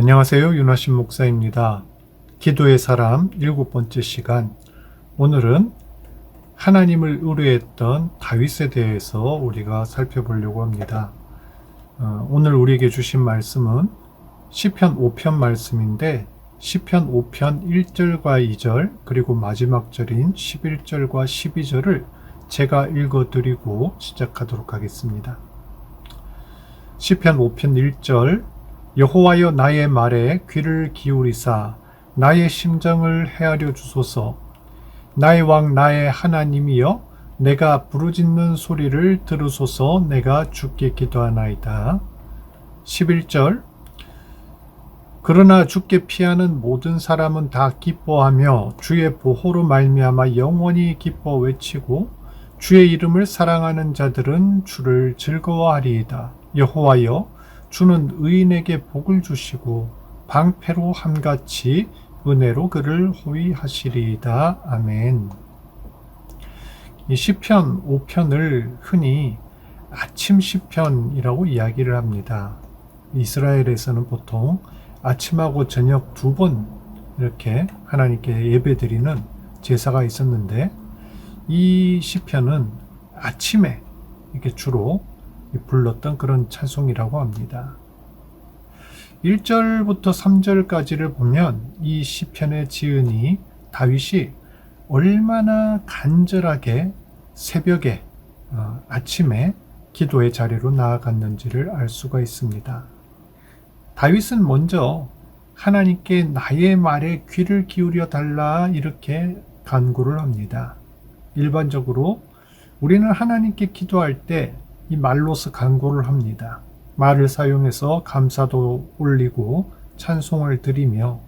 안녕하세요. 윤하신 목사입니다. 기도의 사람 일곱 번째 시간. 오늘은 하나님을 의뢰했던 다윗에 대해서 우리가 살펴보려고 합니다. 어, 오늘 우리에게 주신 말씀은 시편 5편 말씀인데 시편 5편 1절과 2절 그리고 마지막 절인 11절과 12절을 제가 읽어 드리고 시작하도록 하겠습니다. 시편 5편 1절 여호와여 나의 말에 귀를 기울이사 나의 심정을 헤아려 주소서 나의 왕 나의 하나님이여 내가 부르짖는 소리를 들으소서 내가 주께 기도하나이다. 11절 그러나 주께 피하는 모든 사람은 다 기뻐하며 주의 보호로 말미암아 영원히 기뻐 외치고 주의 이름을 사랑하는 자들은 주를 즐거워하리이다. 여호와여 주는 의인에게 복을 주시고 방패로 함같이 은혜로 그를 호위하시리이다. 아멘. 이 시편 5편을 흔히 아침 시편이라고 이야기를 합니다. 이스라엘에서는 보통 아침하고 저녁 두 번 이렇게 하나님께 예배드리는 제사가 있었는데 이 시편은 아침에 이렇게 주로 불렀던 그런 찬송이라고 합니다. 1절부터 3절까지를 보면 이 시편의 지은이 다윗이 얼마나 간절하게 새벽에 어, 아침에 기도의 자리로 나아갔는지를 알 수가 있습니다. 다윗은 먼저 하나님께 나의 말에 귀를 기울여 달라 이렇게 간구를 합니다. 일반적으로 우리는 하나님께 기도할 때 이 말로서 간구를 합니다. 말을 사용해서 감사도 올리고 찬송을 드리며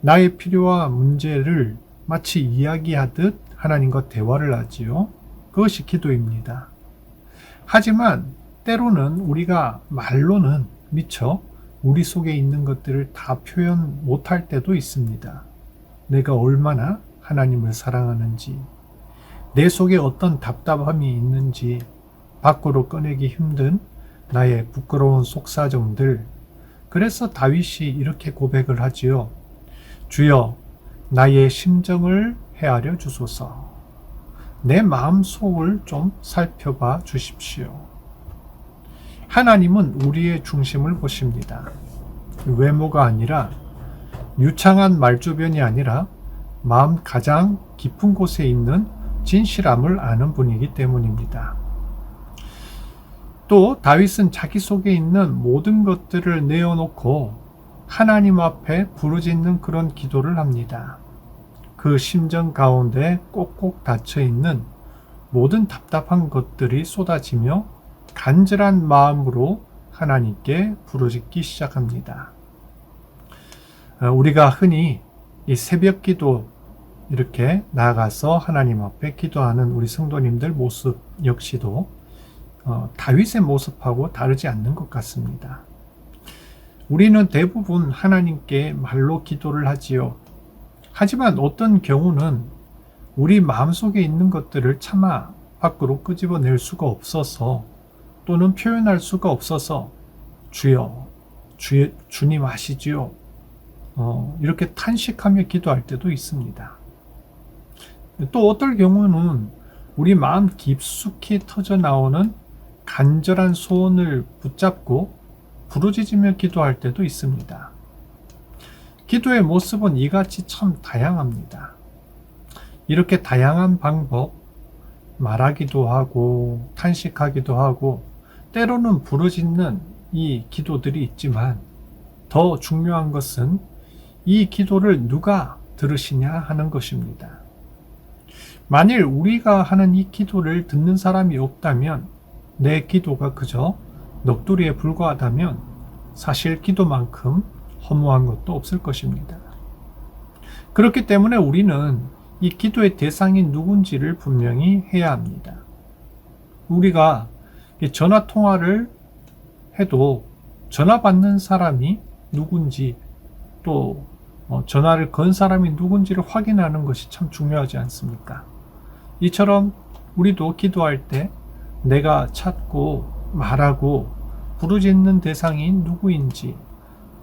나의 필요와 문제를 마치 이야기하듯 하나님과 대화를 하지요. 그것이 기도입니다. 하지만 때로는 우리가 말로는 미처 우리 속에 있는 것들을 다 표현 못할 때도 있습니다. 내가 얼마나 하나님을 사랑하는지, 내 속에 어떤 답답함이 있는지, 밖으로 꺼내기 힘든 나의 부끄러운 속사정들. 그래서 다윗이 이렇게 고백을 하지요. 주여, 나의 심정을 헤아려 주소서. 내 마음 속을 좀 살펴봐 주십시오. 하나님은 우리의 중심을 보십니다. 외모가 아니라 유창한 말주변이 아니라 마음 가장 깊은 곳에 있는 진실함을 아는 분이기 때문입니다. 또 다윗은 자기 속에 있는 모든 것들을 내어놓고 하나님 앞에 부르짖는 그런 기도를 합니다. 그 심정 가운데 꼭꼭 닫혀 있는 모든 답답한 것들이 쏟아지며 간절한 마음으로 하나님께 부르짖기 시작합니다. 어, 우리가 흔히 이 새벽 기도 이렇게 나가서 하나님 앞에 기도하는 우리 성도님들 모습 역시도 어, 다윗의 모습하고 다르지 않는 것 같습니다. 우리는 대부분 하나님께 말로 기도를 하지요. 하지만 어떤 경우는 우리 마음속에 있는 것들을 차마 밖으로 끄집어낼 수가 없어서 또는 표현할 수가 없어서 주여, 주, 주님 아시지요? 어, 이렇게 탄식하며 기도할 때도 있습니다. 또 어떨 경우는 우리 마음 깊숙이 터져 나오는 간절한 소원을 붙잡고 부르짖으며 기도할 때도 있습니다. 기도의 모습은 이같이 참 다양합니다. 이렇게 다양한 방법, 말하기도 하고, 탄식하기도 하고, 때로는 부르짖는 이 기도들이 있지만, 더 중요한 것은 이 기도를 누가 들으시냐 하는 것입니다. 만일 우리가 하는 이 기도를 듣는 사람이 없다면 내 기도가 그저 넋두리에 불과하다면 사실 기도만큼 허무한 것도 없을 것입니다. 그렇기 때문에 우리는 이 기도의 대상이 누군지를 분명히 해야 합니다. 우리가 전화 통화를 해도 전화 받는 사람이 누군지 또 어, 전화를 건 사람이 누군지를 확인하는 것이 참 중요하지 않습니까? 이처럼 우리도 기도할 때 내가 찾고 말하고 부르짖는 대상이 누구인지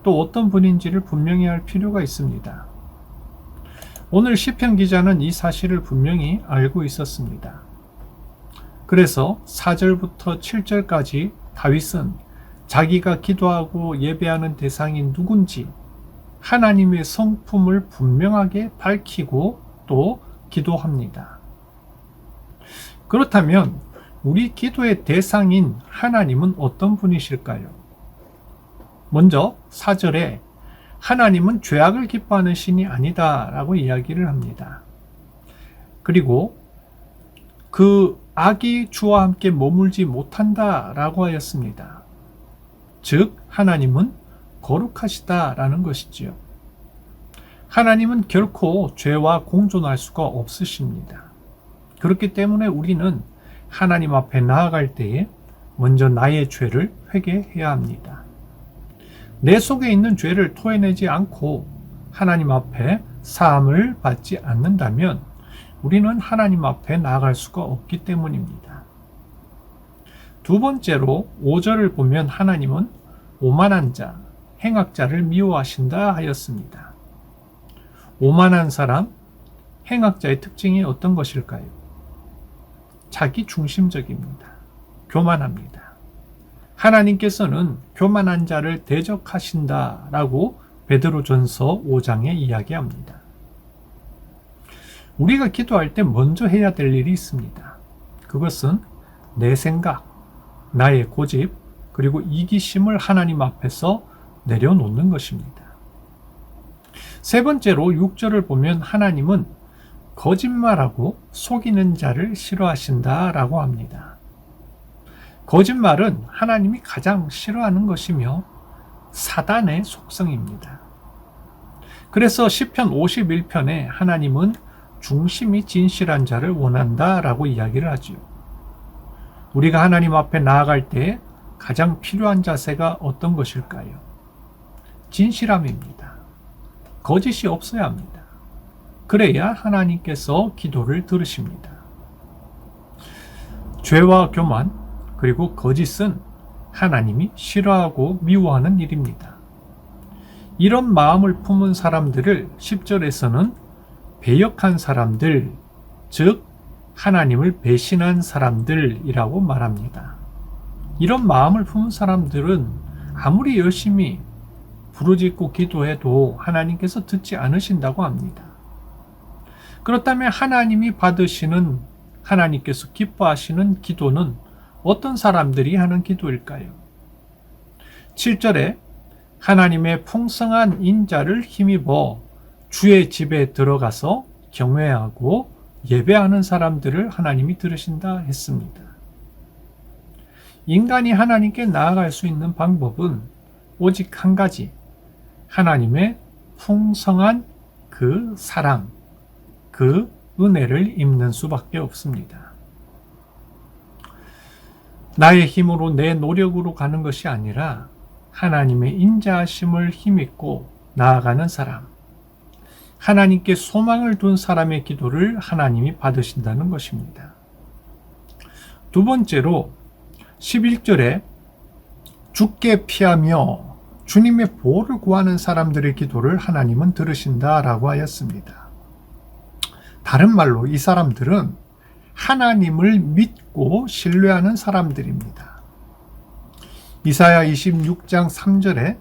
또 어떤 분인지를 분명히 할 필요가 있습니다. 오늘 시편 기자는 이 사실을 분명히 알고 있었습니다. 그래서 4절부터 7절까지 다윗은 자기가 기도하고 예배하는 대상이 누군지 하나님의 성품을 분명하게 밝히고 또 기도합니다. 그렇다면 우리 기도의 대상인 하나님은 어떤 분이실까요? 먼저 4절에 하나님은 죄악을 기뻐하는 신이 아니다 라고 이야기를 합니다. 그리고 그 악이 주와 함께 머물지 못한다 라고 하였습니다. 즉, 하나님은 거룩하시다 라는 것이지요. 하나님은 결코 죄와 공존할 수가 없으십니다. 그렇기 때문에 우리는 하나님 앞에 나아갈 때에 먼저 나의 죄를 회개해야 합니다. 내 속에 있는 죄를 토해내지 않고 하나님 앞에 사함을 받지 않는다면 우리는 하나님 앞에 나아갈 수가 없기 때문입니다. 두 번째로 5절을 보면 하나님은 오만한 자, 행악자를 미워하신다 하였습니다. 오만한 사람, 행악자의 특징이 어떤 것일까요? 자기 중심적입니다. 교만합니다. 하나님께서는 교만한 자를 대적하신다라고 베드로전서 5장에 이야기합니다. 우리가 기도할 때 먼저 해야 될 일이 있습니다. 그것은 내 생각, 나의 고집, 그리고 이기심을 하나님 앞에서 내려놓는 것입니다. 세 번째로 6절을 보면 하나님은 거짓말하고 속이는 자를 싫어하신다 라고 합니다. 거짓말은 하나님이 가장 싫어하는 것이며 사단의 속성입니다. 그래서 시편 51편에 하나님은 중심이 진실한 자를 원한다 라고 이야기를 하지요. 우리가 하나님 앞에 나아갈 때 가장 필요한 자세가 어떤 것일까요? 진실함입니다. 거짓이 없어야 합니다. 그래야 하나님께서 기도를 들으십니다. 죄와 교만, 그리고 거짓은 하나님이 싫어하고 미워하는 일입니다. 이런 마음을 품은 사람들을 10절에서는 배역한 사람들, 즉, 하나님을 배신한 사람들이라고 말합니다. 이런 마음을 품은 사람들은 아무리 열심히 부르짖고 기도해도 하나님께서 듣지 않으신다고 합니다. 그렇다면 하나님이 받으시는 하나님께서 기뻐하시는 기도는 어떤 사람들이 하는 기도일까요? 7절에 하나님의 풍성한 인자를 힘입어 주의 집에 들어가서 경외하고 예배하는 사람들을 하나님이 들으신다 했습니다. 인간이 하나님께 나아갈 수 있는 방법은 오직 한 가지. 하나님의 풍성한 그 사랑, 그 은혜를 입는 수밖에 없습니다. 나의 힘으로 내 노력으로 가는 것이 아니라 하나님의 인자하심을 힘입고 나아가는 사람, 하나님께 소망을 둔 사람의 기도를 하나님이 받으신다는 것입니다. 두 번째로 11절에 죽게 피하며 주님의 보호를 구하는 사람들의 기도를 하나님은 들으신다라고 하였습니다. 다른 말로 이 사람들은 하나님을 믿고 신뢰하는 사람들입니다. 이사야 26장 3절에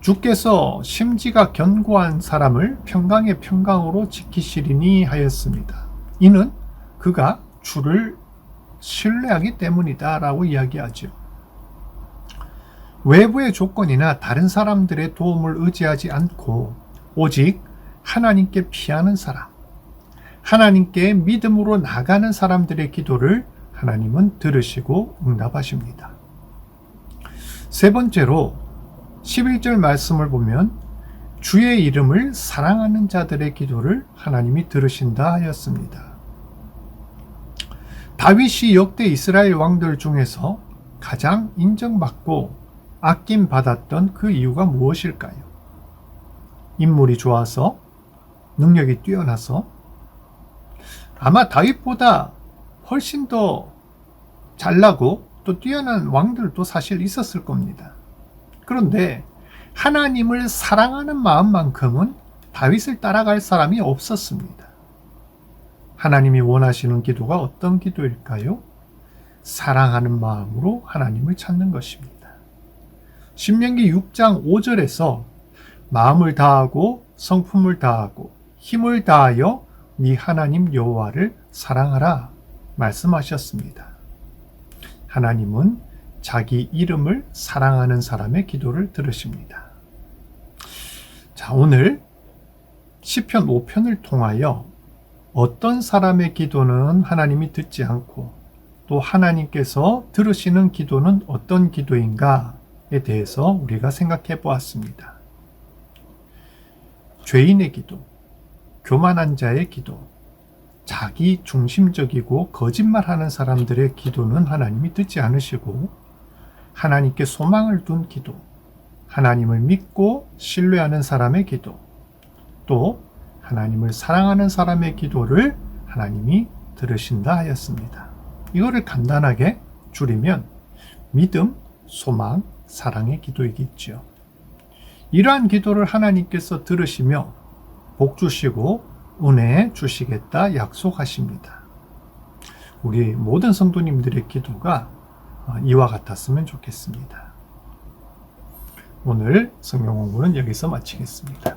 주께서 심지가 견고한 사람을 평강의 평강으로 지키시리니 하였습니다. 이는 그가 주를 신뢰하기 때문이다 라고 이야기하죠. 외부의 조건이나 다른 사람들의 도움을 의지하지 않고 오직 하나님께 피하는 사람, 하나님께 믿음으로 나가는 사람들의 기도를 하나님은 들으시고 응답하십니다. 세 번째로 11절 말씀을 보면 주의 이름을 사랑하는 자들의 기도를 하나님이 들으신다 하였습니다. 다윗이 역대 이스라엘 왕들 중에서 가장 인정받고 아낌 받았던 그 이유가 무엇일까요? 인물이 좋아서 능력이 뛰어나서 아마 다윗보다 훨씬 더 잘나고 또 뛰어난 왕들도 사실 있었을 겁니다. 그런데 하나님을 사랑하는 마음만큼은 다윗을 따라갈 사람이 없었습니다. 하나님이 원하시는 기도가 어떤 기도일까요? 사랑하는 마음으로 하나님을 찾는 것입니다. 신명기 6장 5절에서 마음을 다하고 성품을 다하고 힘을 다하여 네 하나님 여호와를 사랑하라 말씀하셨습니다. 하나님은 자기 이름을 사랑하는 사람의 기도를 들으십니다. 자, 오늘 시편 5편을 통하여 어떤 사람의 기도는 하나님이 듣지 않고 또 하나님께서 들으시는 기도는 어떤 기도인가에 대해서 우리가 생각해 보았습니다. 죄인의 기도, 교만한 자의 기도, 자기 중심적이고 거짓말하는 사람들의 기도는 하나님이 듣지 않으시고 하나님께 소망을 둔 기도, 하나님을 믿고 신뢰하는 사람의 기도, 또 하나님을 사랑하는 사람의 기도를 하나님이 들으신다 하였습니다. 이거를 간단하게 줄이면 믿음, 소망, 사랑의 기도이겠죠. 이러한 기도를 하나님께서 들으시며 복 주시고 은혜 주시겠다 약속하십니다. 우리 모든 성도님들의 기도가 이와 같았으면 좋겠습니다. 오늘 성경 공부는 여기서 마치겠습니다.